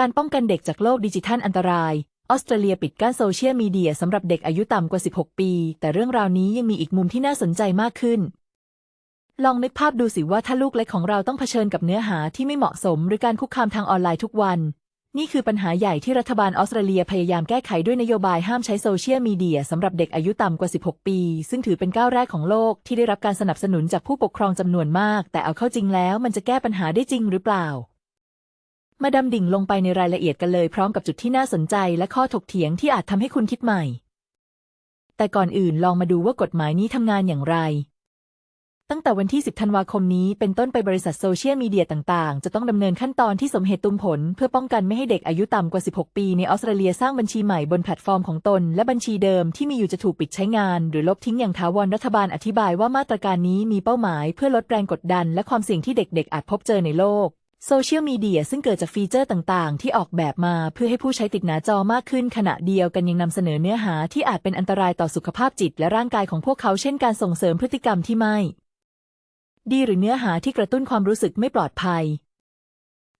การป้องกันเด็กจากโลกดิจิทัลอันตราย ออสเตรเลียปิดกั้นโซเชียลมีเดียสำหรับเด็กอายุต่ำกว่า 16 ปี แต่เรื่องราวนี้ยังมีอีกมุมที่น่าสนใจมากขึ้น ลองนึกภาพดูสิว่าถ้าลูกเล็กของเราต้องเผชิญกับเนื้อหาที่ไม่เหมาะสม หรือการคุกคามทางออนไลน์ทุกวัน นี่คือปัญหาใหญ่ที่รัฐบาลออสเตรเลียพยายามแก้ไขด้วยนโยบายห้ามใช้โซเชียลมีเดียสำหรับเด็กอายุต่ำกว่า 16 ปี ซึ่งถือเป็นก้าวแรกของโลกที่ได้รับการสนับสนุนจากผู้ปกครองจำนวนมาก แต่เอาเข้าจริงแล้วมันจะแก้ปัญหาได้จริงหรือเปล่า มาดำดิ่งลงไปในรายละเอียดกันเลยพร้อมกับจุดที่น่าสนใจและข้อถกเถียงที่อาจทำให้คุณคิดใหม่ แต่ก่อนอื่นลองมาดูว่ากฎหมายนี้ทำงานอย่างไร ตั้งแต่วันที่ 10 ธันวาคมนี้เป็นต้นไปบริษัทโซเชียลมีเดียต่างๆ จะต้องดำเนินขั้นตอนที่สมเหตุตุมผล เพื่อป้องกันไม่ให้เด็กอายุต่ำกว่า 16 ปีในออสเตรเลียสร้างบัญชีใหม่บนแพลตฟอร์มของตน และบัญชีเดิมที่มีอยู่จะถูกปิดใช้งาน หรือลบทิ้งอย่างถาวรรัฐบาลอธิบายว่ามาตรการนี้มีเป้าหมาย เพื่อลดแรงกดดัน และความเสี่ยงที่เด็กๆอาจพบเจอในโลก โซเชียลมีเดียซึ่งเกิดจากฟีเจอร์ต่างๆ ที่ออกแบบมาเพื่อให้ผู้ใช้ติดหน้าจอมากขึ้นขณะเดียวกันยังนำเสนอเนื้อหาที่อาจเป็นอันตรายต่อสุขภาพจิตและร่างกายของพวกเขาเช่นการส่งเสริมพฤติกรรมที่ไม่ ดีหรือเนื้อหาที่กระตุ้นความรู้สึกไม่ปลอดภัย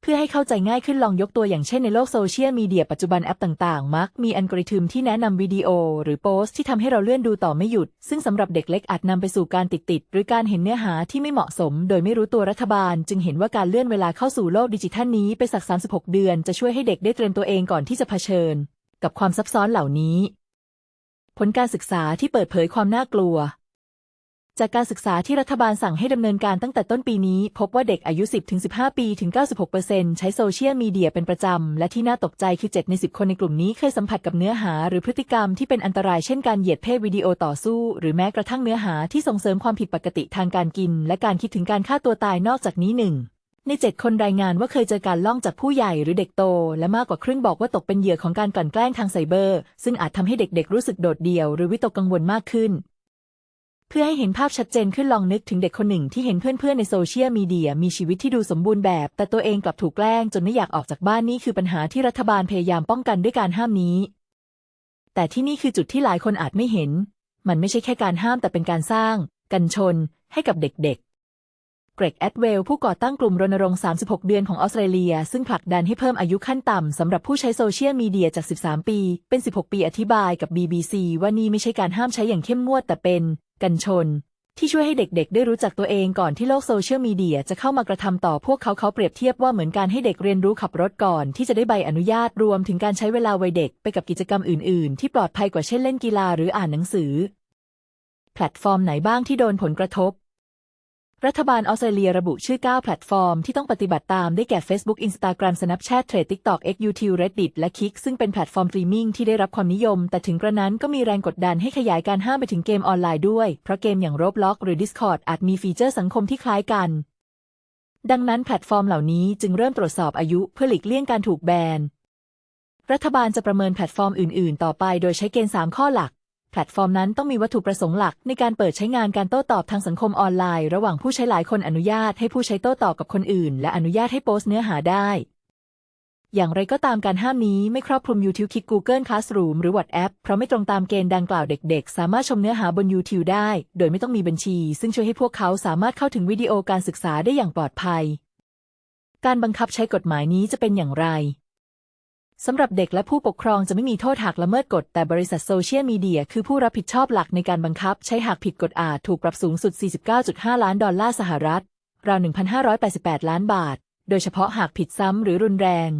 เพื่อให้เข้าใจง่ายขึ้นลองยกตัวอย่างเช่นในโลกโซเชียลมีเดียปัจจุบันแอปต่างๆ มักมีอัลกอริทึมที่แนะนำวิดีโอ หรือโพสต์ที่ทำให้เราเลื่อนดูต่อไม่หยุด ซึ่งสำหรับเด็กเล็กอาจนำไปสู่การติดติด หรือการเห็นเนื้อหาที่ไม่เหมาะสม โดยไม่รู้ตัวรัฐบาล จึงเห็นว่าการเลื่อนเวลาเข้าสู่โลกดิจิทัลนี้ไปสัก 36 เดือน จะช่วยให้เด็กได้เตรียมตัวเองก่อนที่จะเผชิญ กับความซับซ้อนเหล่านี้ ผลการศึกษาที่เปิดเผยความน่ากลัว จากการศึกษาที่รัฐบาลสั่งให้ดำเนินการตั้งแต่ต้นปีนี้ พบว่าเด็กอายุ 10-15 ปีถึง 96%ใช้โซเชียลมีเดียเป็นประจำ และที่น่าตกใจคือ 7 ใน 10 คนในกลุ่มนี้เคยสัมผัสกับเนื้อหา หรือพฤติกรรมที่เป็นอันตรายเช่นการเหยียดเพศวิดีโอต่อสู้ หรือแม้กระทั่งเนื้อหาที่ส่งเสริมความผิดปกติทางการกิน และการคิดถึงการฆ่าตัวตายนอกจากนี้หนึ่งใน7คนรายงานว่าเคยเจอการล่องจากผู้ใหญ่หรือเด็กโต และมากกว่าครึ่งบอกว่าตกเป็นเหยื่อของการกลั่นแกล้งทางไซเบอร์ ซึ่งอาจทำให้เด็กๆรู้สึกโดดเดี่ยวหรือวิตกกังวลมากขึ้น เพื่อให้เห็นภาพชัดเจนขึ้นลองนึกถึงเด็กคนหนึ่งที่เห็นเพื่อนๆในโซเชียลมีเดียมีชีวิตที่ดูสมบูรณ์แบบ แต่ตัวเองกลับถูกแกล้งจนไม่อยากออกจากบ้านนี่คือปัญหาที่รัฐบาลพยายามป้องกันด้วยการห้ามนี้ แต่ที่นี่คือจุดที่หลายคนอาจไม่เห็น มันไม่ใช่แค่การห้ามแต่เป็นการสร้าง กันชน ให้กับเด็กๆ เกรกแอดเวลผู้ก่อตั้งกลุ่มรณรงค์ 36 เดือนของออสเตรเลีย ซึ่งผลักดันให้เพิ่มอายุขั้นต่ำสำหรับผู้ใช้โซเชียลมีเดียจาก 13 ปี เป็น 16 ปีอธิบายกับ BBC ว่านี่ไม่ใช่การห้ามใช้อย่างเข้มงวดแต่เป็น กันชน ที่ช่วยให้เด็กๆ ได้รู้จักตัวเองก่อนที่โลกโซเชียลมีเดียจะเข้ามากระทำต่อพวกเขาเขาเปรียบเทียบว่าเหมือนการให้เด็กเรียนรู้ขับรถก่อน ที่จะได้ใบอนุญาตรวมถึงการใช้เวลาวัยเด็กไปกับกิจกรรมอื่น ๆ ที่ปลอดภัยกว่าเช่นเล่นกีฬาหรืออ่านหนังสือ แพลตฟอร์มไหนบ้างที่โดนผลกระทบ รัฐบาลออสเตรเลียระบุชื่อ 9 แพลตฟอร์มที่ต้องปฏิบัติตามได้แก่ Facebook Instagram Snapchat Threads TikTok X YouTube Reddit และ Kick ซึ่งเป็นแพลตฟอร์มสตรีมมิ่งที่ได้รับความนิยม แต่ถึงกระนั้นก็มีแรงกดดันให้ขยายการห้ามไปถึงเกมออนไลน์ด้วย เพราะเกมอย่าง Roblox หรือ Discord อาจมีฟีเจอร์สังคมที่คล้ายกัน ดังนั้นแพลตฟอร์มเหล่านี้จึงเริ่มตรวจสอบอายุเพื่อหลีกเลี่ยงการถูกแบน รัฐบาลจะประเมินแพลตฟอร์มอื่น ๆ ต่อไป โดยใช้เกณฑ์ 3 ข้อหลัก พลตฟอร์มนั้นต้องมีวัตถุประสงค์หลัก ในการเปิดใช้งานการโต้ตอบทางสังคมออนไลน์ ระหว่างผู้ใช้หลายคนอนุญาตให้ผู้ใช้โต้ตอบกับคนอื่น และอนุญาตให้โพสต์เนื้อหาได้ อย่างไรก็ตามการห้ามนี้ไม่ครอบคลุม YouTube Kick Google Classroom หรือ WhatsApp เพราะไม่ตรงตามเกณฑ์ดังกล่าวเด็กๆ สามารถชมเนื้อหาบน YouTube ได้ โดยไม่ต้องมีบัญชี ซึ่งช่วยให้พวกเขาสามารถเข้าถึงวิดีโอการศึกษาได้อย่างปลอดภัย การบังคับใช้กฎหมายนี้จะเป็นอย่างไร สำหรับเด็กและผู้ปกครองจะไม่มีโทษหากละเมิดกฎ แต่บริษัทโซเชียลมีเดียคือผู้รับผิดชอบหลักในการบังคับ ใช้หากผิดกฎอาจถูกปรับสูงสุด 49.5 ล้านดอลลาร์สหรัฐ ราว 1,588 ล้านบาท โดยเฉพาะหากผิดซ้ำหรือรุนแรง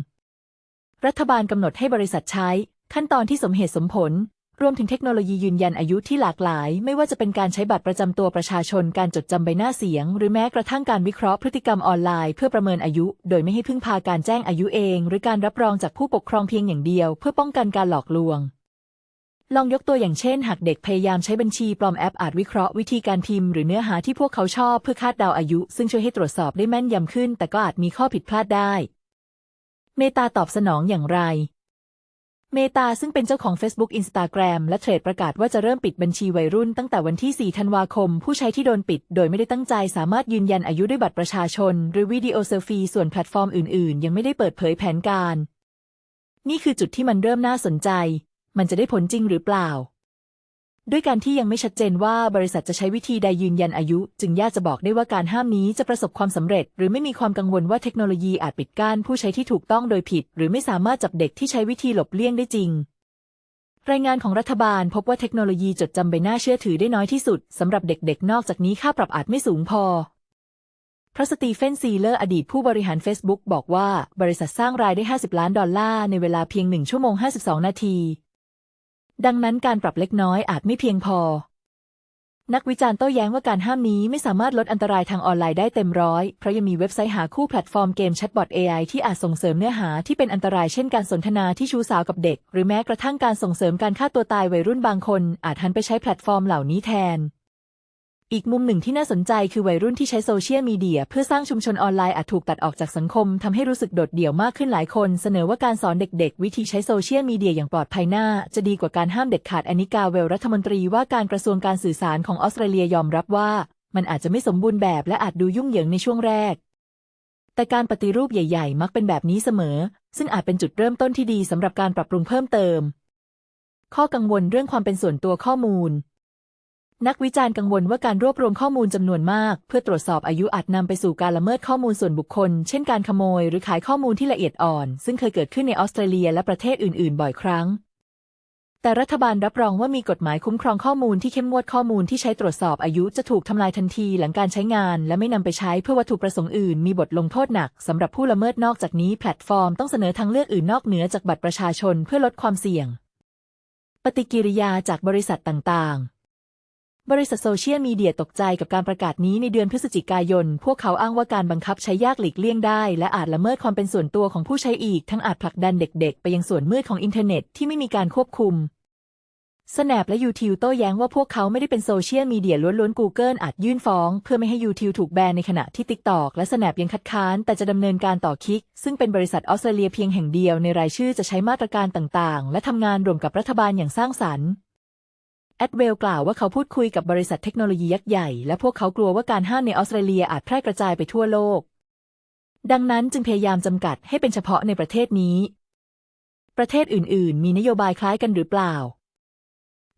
รัฐบาลกำหนดให้บริษัทใช้ ขั้นตอนที่สมเหตุสมผล รวมถึงเทคโนโลยียืนยันอายุที่หลากหลาย ไม่ว่าจะเป็นการใช้บัตรประจำตัวประชาชนการจดจำใบหน้าเสียง หรือแม้กระทั่งการวิเคราะห์พฤติกรรมออนไลน์เพื่อประเมินอายุ โดยไม่ให้พึ่งพาการแจ้งอายุเอง หรือการรับรองจากผู้ปกครองเพียงอย่างเดียว เพื่อป้องกันการหลอกลวง ลองยกตัวอย่างเช่น หากเด็กพยายามใช้บัญชีปลอมแอปอาจวิเคราะห์วิธีการพิมพ์หรือเนื้อหาที่พวกเขาชอบเพื่อคาดเดาอายุ ซึ่งช่วยให้ตรวจสอบได้แม่นยำขึ้น แต่ก็อาจมีข้อผิดพลาดได้ เมตาตอบสนองอย่างไร เมตาซึ่งเป็นเจ้าของ Facebook Instagram และเทรดประกาศว่าจะเริ่มปิดบัญชีวัยรุ่นตั้งแต่วันที่ 4 ธันวาคม ผู้ใช้ที่โดนปิด โดยไม่ได้ตั้งใจสามารถยืนยันอายุด้วยบัตรประชาชน หรือวิดีโอเซลฟี่ส่วนแพลตฟอร์มอื่นๆ ยังไม่ได้เปิดเผยแผนการ นี่คือจุดที่มันเริ่มน่าสนใจ มันจะได้ผลจริงหรือเปล่า ด้วยการที่ยังไม่ชัดเจนว่าบริษัทจะใช้วิธีใดยืนยันอายุ จึงยากจะบอกได้ว่าการห้ามนี้จะประสบความสำเร็จ หรือไม่มีความกังวลว่าเทคโนโลยีอาจปิดกั้นผู้ใช้ที่ถูกต้องโดยผิด หรือไม่สามารถจับเด็กที่ใช้วิธีหลบเลี่ยงได้จริง รายงานของรัฐบาลพบว่าเทคโนโลยีจดจำใบหน้าเชื่อถือได้น้อยที่สุดสำหรับเด็กๆ นอกจากนี้ค่าปรับอาจไม่สูงพอพระสตีเฟนซีเลอร์อดีตผู้บริหาร Facebook บอกว่าบริษัทสร้างรายได้ 50 ล้านดอลลาร์ในเวลาเพียง 1 ชั่วโมง 52 นาที ดังนั้นการปรับเล็กน้อยอาจไม่เพียงพอ นักวิจารณ์โต้แย้งว่าการห้ามนี้ไม่สามารถลดอันตรายทางออนไลน์ได้เต็มร้อย เพราะยังมีเว็บไซต์หาคู่แพลตฟอร์มเกมแชทบอท AI ที่อาจส่งเสริมเนื้อหาที่เป็นอันตรายเช่นการสนทนาที่ชู้สาวกับเด็ก หรือแม้กระทั่งการส่งเสริมการฆ่าตัวตายวัยรุ่นบางคน อาจหันไปใช้แพลตฟอร์มเหล่านี้แทน อีกมุมหนึ่งที่น่าสนใจคือวัยรุ่นที่ใช้โซเชียลมีเดียเพื่อสร้างชุมชนออนไลน์อาจถูกตัดออกจากสังคมทำให้รู้สึกโดดเดี่ยวมากขึ้นหลายคน เสนอว่าการสอนเด็กๆ วิธีใช้โซเชียลมีเดียอย่างปลอดภัยน่าจะดีกว่าการห้ามเด็ดขาดอนิกาเวลรัฐมนตรีว่าการกระทรวงการสื่อสารของออสเตรเลียยอมรับว่า มันอาจจะไม่สมบูรณ์แบบและอาจดูยุ่งเหยิงในช่วงแรก แต่การปฏิรูปใหญ่ๆ มักเป็นแบบนี้เสมอ ซึ่งอาจเป็นจุดเริ่มต้นที่ดีสำหรับการปรับปรุงเพิ่มเติม ข้อกังวลเรื่องความเป็นส่วนตัวข้อมูล นักวิจารณ์กังวลว่าการรวบรวมข้อมูลจำนวนมาก เพื่อตรวจสอบอายุอาจนำไปสู่การละเมิดข้อมูลส่วนบุคคล เช่นการขโมยหรือขายข้อมูลที่ละเอียดอ่อน ซึ่งเคยเกิดขึ้นในออสเตรเลียและประเทศอื่น ๆ บ่อยครั้ง แต่รัฐบาลรับรองว่ามีกฎหมายคุ้มครองข้อมูลที่เข้มงวดข้อมูลที่ใช้ตรวจสอบอายุจะถูกทำลายทันทีหลังการใช้งาน และไม่นำไปใช้เพื่อวัตถุประสงค์อื่น มีบทลงโทษหนักสำหรับผู้ละเมิดนอกจากนี้แพลตฟอร์มต้องเสนอทางเลือกอื่นนอกเหนือจากบัตรประชาชนเพื่อลดความเสี่ยง ปฏิกิริยาจากบริษัทต่าง ๆ บริษัทโซเชียลมีเดียตกใจกับการประกาศนี้ในเดือนพฤศจิกายน พวกเขาอ้างว่าการบังคับใช้ยากหลีกเลี่ยงได้ และอาจละเมิดความเป็นส่วนตัวของผู้ใช้อีก ทั้งอาจผลักดันเด็กๆ ไปยังส่วนมืดของอินเทอร์เน็ตที่ไม่มีการควบคุม Snap และ YouTube โต้แย้งว่าพวกเขาไม่ได้เป็นโซเชียลมีเดียล้วนๆ Google อาจยื่นฟ้อง เพื่อไม่ให้ YouTube ถูกแบนในขณะที่ TikTok และ Snap ยังคัดค้าน แต่จะดำเนินการต่อคิก ซึ่งเป็นบริษัทออสเตรเลียเพียงแห่งเดียวในรายชื่อจะใช้มาตรการต่างๆ และทำงานร่วมกับรัฐบาลอย่างสร้างสรรค์ แอดเวลกล่าวว่าเขาพูดคุยกับบริษัทเทคโนโลยียักษ์ใหญ่ และพวกเขากลัวว่าการห้ามในออสเตรเลียอาจแพร่กระจายไปทั่วโลก ดังนั้นจึงพยายามจำกัดให้เป็นเฉพาะในประเทศนี้ ประเทศอื่น ๆ มีนโยบายคล้ายกันหรือเปล่า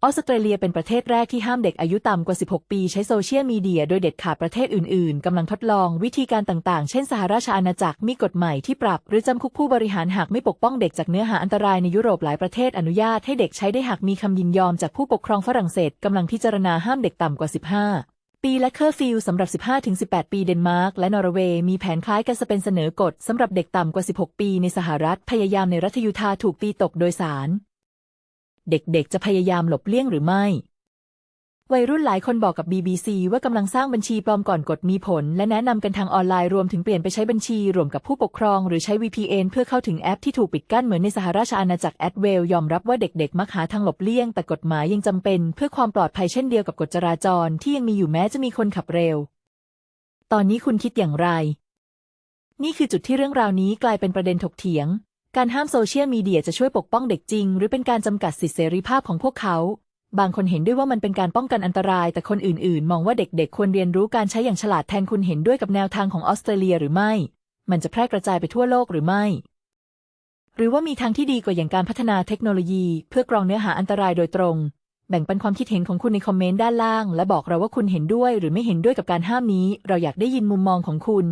ออสเตรเลียเป็นประเทศแรกที่ห้ามเด็กอายุต่ำกว่า 16 ปีใช้โซเชียลมีเดียโดยเด็ดขาดประเทศอื่น ๆ กำลังทดลองวิธีการต่าง ๆ เช่นสหราชอาณาจักรมีกฎใหม่ที่ปรับ หรือจำคุกผู้บริหารหากไม่ปกป้องเด็กจากเนื้อหาอันตรายในยุโรปหลายประเทศอนุญาตให้เด็กใช้ได้หากมีคำยินยอมจากผู้ปกครองฝรั่งเศสกำลังพิจารณาห้ามเด็กต่ำกว่า 15ปีและเคอร์ฟิวสำหรับ 15-18 ปีเดนมาร์กและนอร์เวย์มีแผนคล้ายกันจะเป็นเสนอกฎสำหรับเด็กต่ำกว่า 16 ปีในสหรัฐพยายามในรัฐยูทาถูกตีตกโดยสาร เด็กๆ จะพยายามหลบเลี่ยงหรือไม่ วัยรุ่นหลายคนบอกกับ BBC ว่ากำลังสร้างบัญชีปลอมก่อนกฎมีผล และแนะนำกันทางออนไลน์รวมถึงเปลี่ยนไปใช้บัญชีรวมกับผู้ปกครอง หรือใช้ VPN เพื่อเข้าถึงแอปที่ถูกปิดกั้นเหมือนในสหราชอาณาจักรแอดเวลยอมรับว่าเด็กๆ มักหาทางหลบเลี่ยง แต่กฎหมายยังจำเป็น เพื่อความปลอดภัยเช่นเดียวกับกฎจราจรที่ยังมีอยู่แม้จะมีคนขับเร็ว ตอนนี้คุณคิดอย่างไร นี่คือจุดที่เรื่องราวนี้กลายเป็นประเด็นถกเถียง การห้ามโซเชียลมีเดียจะช่วยปกป้องเด็กจริง หรือเป็นการจำกัดสิทธิเสรีภาพของพวกเขา บางคนเห็นด้วยว่ามันเป็นการป้องกันอันตราย แต่คนอื่นๆ มองว่าเด็กๆ ควรเรียนรู้การใช้อย่างฉลาดแทนคุณเห็นด้วยกับแนวทางของออสเตรเลียหรือไม่ มันจะแพร่กระจายไปทั่วโลกหรือไม่ หรือว่ามีทางที่ดีกว่าอย่างการพัฒนาเทคโนโลยี เพื่อกรองเนื้อหาอันตรายโดยตรง แบ่งปันความคิดเห็นของคุณในคอมเมนต์ด้านล่าง และบอกเราว่าคุณเห็นด้วยหรือไม่เห็นด้วยกับการห้ามนี้ เราอยากได้ยินมุมมองของคุณ